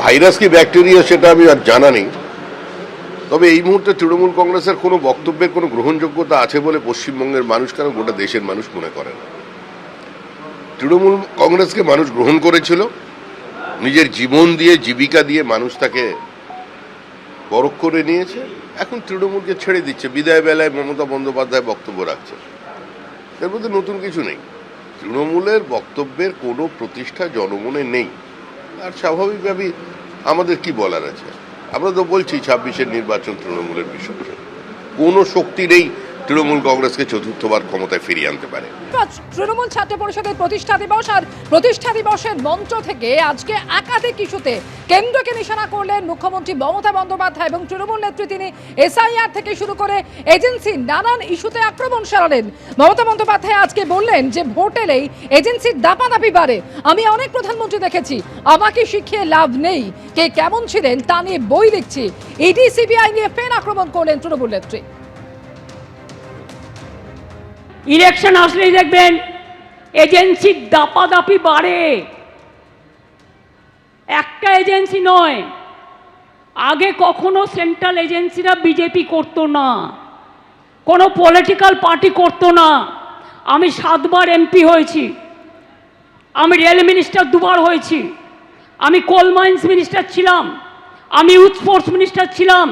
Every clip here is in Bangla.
ভাইরাস কি ব্যাকটেরিয়া সেটা আমি আর জানা নেই। তবে এই মুহূর্তে তৃণমূল কংগ্রেসের কোনো বক্তব্যের কোনো গ্রহণযোগ্যতা আছে বলে পশ্চিমবঙ্গের মানুষ কেন গোটা দেশের মানুষ মনে করে না? তৃণমূল কংগ্রেসকে মানুষ গ্রহণ করেছিল, নিজের জীবন দিয়ে, জীবিকা দিয়ে মানুষ তাকে পরখ করে নিয়েছে। এখন তৃণমূলকে ছেড়ে দিচ্ছে, বিদায় বেলায় মমতা বন্দ্যোপাধ্যায় বক্তব্য রাখছে। এর মধ্যে নতুন কিছু নেই। তৃণমূলের বক্তব্যের কোনো প্রতিষ্ঠা জনমনে নেই। আর স্বাভাবিকভাবেই আমাদের কি বলার আছে? আমরা তো বলছি ছাব্বিশের নির্বাচন তৃণমূলের বিষয় কোনো শক্তি নেই তৃণমূল কংগ্রেসকে চতুর্থবার ক্ষমতায় ফিরিয়ে আনতে পারে। তৃণমূল ছাত্র পরিষদের প্রতিষ্ঠা দিবস আর প্রতিষ্ঠা দিবসের মঞ্চ থেকে আজকে একাধিক ইস্যুতে কেন্দ্রকে নিশানা করলেন মুখ্যমন্ত্রী মমতা বন্দ্যোপাধ্যায় এবং তৃণমূল নেত্রী তিনি এসআইআর থেকে শুরু করে এজেন্সি নানান ইস্যুতে আক্রমণ সারালেন। মমতা বন্দ্যোপাধ্যায় আজকে বললেন যে ভোট এলেই এজেন্সির দাপাদাপি বাড়ে। আমি অনেক প্রধানমন্ত্রী দেখেছি। আমাকে শিখিয়ে লাভ নেই। কে কেমন ছিলেন তা নিয়ে বই লিখছি ইডি, সিবিআই নিয়ে ফের আক্রমণ করলেন তৃণমূল নেত্রী। ইলেকশন আসলেই দেখবেন এজেন্সির দাপাদাপি বাড়ে। একটা এজেন্সি নয়, আগে কখনো সেন্ট্রাল এজেন্সিরা বিজেপি করতো না, কোনো পলিটিক্যাল পার্টি করতো না। আমি সাতবার এমপি হয়েছি, আমি রেল মিনিস্টার দুবার হয়েছি, আমি কোল মাইন্স মিনিস্টার ছিলাম, আমি ইউথ স্পোর্টস মিনিস্টার ছিলাম,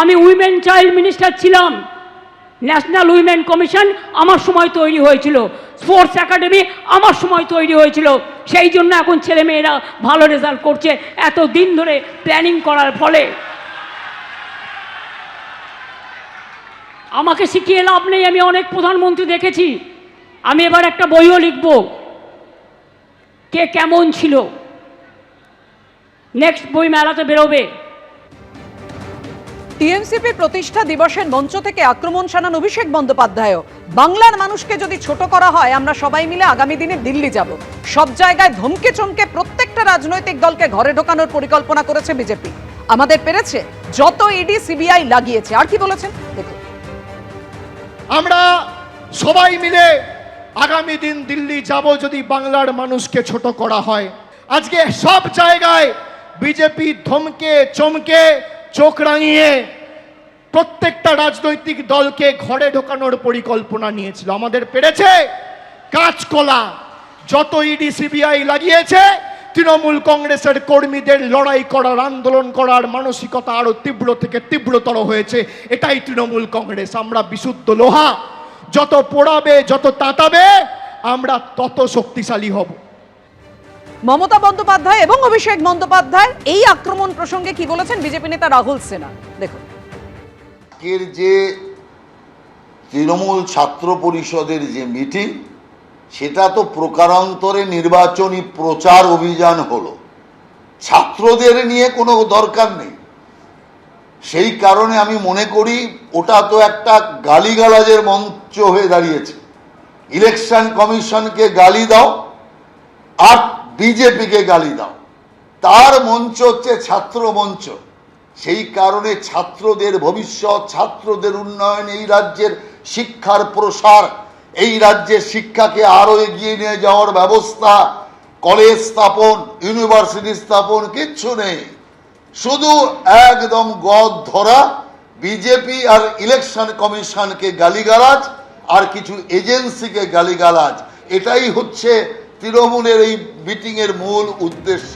আমি উইমেন চাইল্ড মিনিস্টার ছিলাম। ন্যাশনাল উইমেন কমিশন আমার সময় তৈরি হয়েছিল। স্পোর্টস একাডেমি আমার সময় তৈরি হয়েছিল। সেই জন্য এখন ছেলে মেয়েরা ভালো রেজাল্ট করছে। এত দিন ধরে প্ল্যানিং করার ফলে। আমাকে শিখিয়ে লাভ নেই, আমি অনেক প্রধানমন্ত্রী দেখেছি। আমি এবার একটা বইও লিখব। কে কেমন ছিল। নেক্সট বই মেলাতে বেরোবে। টিএমসিপি প্রতিষ্ঠা দিবসের মঞ্চ থেকে আক্রমণ শানান অভিষেক বন্দ্যোপাধ্যায়ও বাংলার মানুষকে যদি ছোট করা হয়, আমরা সবাই মিলে আগামী দিনে দিল্লি যাব। সব জায়গায় ধমকে চমকে প্রত্যেকটা রাজনৈতিক দলকে ঘরে ঢোকানোর পরিকল্পনা করেছে বিজেপি। আমাদের পেরেছে, যত ইডি, সিবিআই লাগিয়েছে। আর কি বলেছেন? আমরা সবাই মিলে আগামী দিন দিল্লি যাব যদি বাংলার মানুষকে ছোট করা হয়। আজকে সব জায়গায় বিজেপি ধমকে, চমকে চোখ রাঙিয়ে প্রত্যেকটা রাজনৈতিক দলকে ঘরে ঢোকানোর পরিকল্পনা নিয়েছিল। আমাদের পেরেছে কাঁচকলা। যত ইডি, সিবিআই লাগিয়েছে, তৃণমূল কংগ্রেসের কর্মীদের লড়াই করার, আন্দোলন করার মানসিকতা আরও তীব্র থেকে তীব্রতর হয়েছে। এটাই তৃণমূল কংগ্রেস। আমরা বিশুদ্ধ লোহা। যত পোড়াবে, যত তাতাবে, আমরা তত শক্তিশালী হব। মমতা বন্দ্যোপাধ্যায় এবং অভিষেক বন্দ্যোপাধ্যায় এই আক্রমণ প্রসঙ্গে কি বলেছেন বিজেপি নেতা রাহুল সেনা? দেখুন। আজকের যে তৃণমূল ছাত্র পরিষদের যে মিটিং, সেটা তো প্রকারান্তরে নির্বাচনী প্রচার অভিযান হলো। ছাত্রদের নিয়ে কোনো দরকার নেই। সেই কারণে আমি মনে করি ওটা তো একটা গালিগালাজের মঞ্চ হয়ে দাঁড়িয়েছে। ইলেকশন কমিশনকে গালি দাও বিজেপিকে গালি দাও। তার মঞ্চ হচ্ছে ছাত্র মঞ্চ। সেই কারণে ছাত্রদের ভবিষ্যৎ, ছাত্রদের উন্নয়ন, এই রাজ্যের শিক্ষার প্রসার, এই রাজ্যের শিক্ষাকে আরও এগিয়ে নিয়ে যাওয়ার ব্যবস্থা, কলেজ স্থাপন, ইউনিভার্সিটি স্থাপন, কিচ্ছু নেই। শুধু একদম গদ ধরা বিজেপি আর ইলেকশন কমিশনকে গালিগালাজ আর কিছু এজেন্সিকে গালিগালাজ। এটাই হচ্ছে তৃণমূলের এই মিটিংয়ের মূল উদ্দেশ্য।